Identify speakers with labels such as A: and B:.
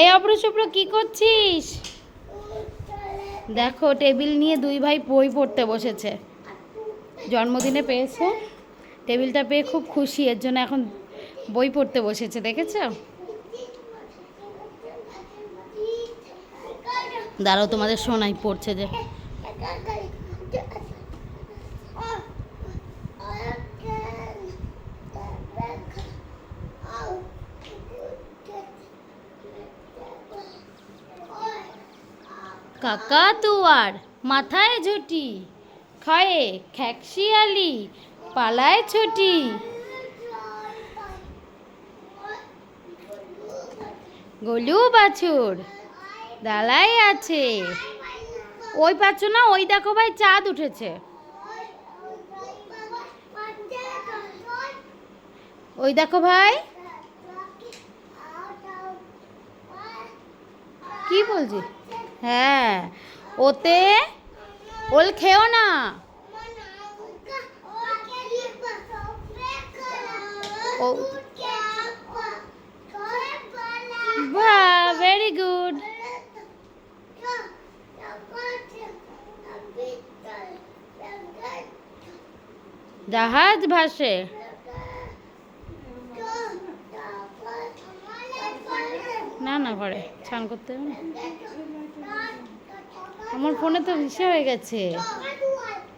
A: এই অপ্রশুভ্র কি করছিস? দেখো, টেবিল নিয়ে দুই ভাই বই পড়তে বসেছে। জন্মদিনে পেয়েছে। টেবিলটা পেয়ে খুব খুশি, এর জন্য এখন বই পড়তে বসেছে, দেখেছ? দাঁড়াও, তোমাদের শোনাই পড়ছে যে। কাকা তুয়ার মাথায় ঝুটি খয়ে খ্যাকশিয়ালি পালায় ছুটি। গলু বাছুর দালাই আছে। ওই পাচ্ছ না, ওই দেখো ভাই চাঁদ উঠেছে। ওই দেখো ভাই। কি বলছি? হ্যাঁ ওতে ওল খেও না। ভেরি গুড জাহাজ ভাসে। না না ঘরে। স্নান করতে হবে না? আমার ফোনে তো হিসেবে হয়ে গেছে।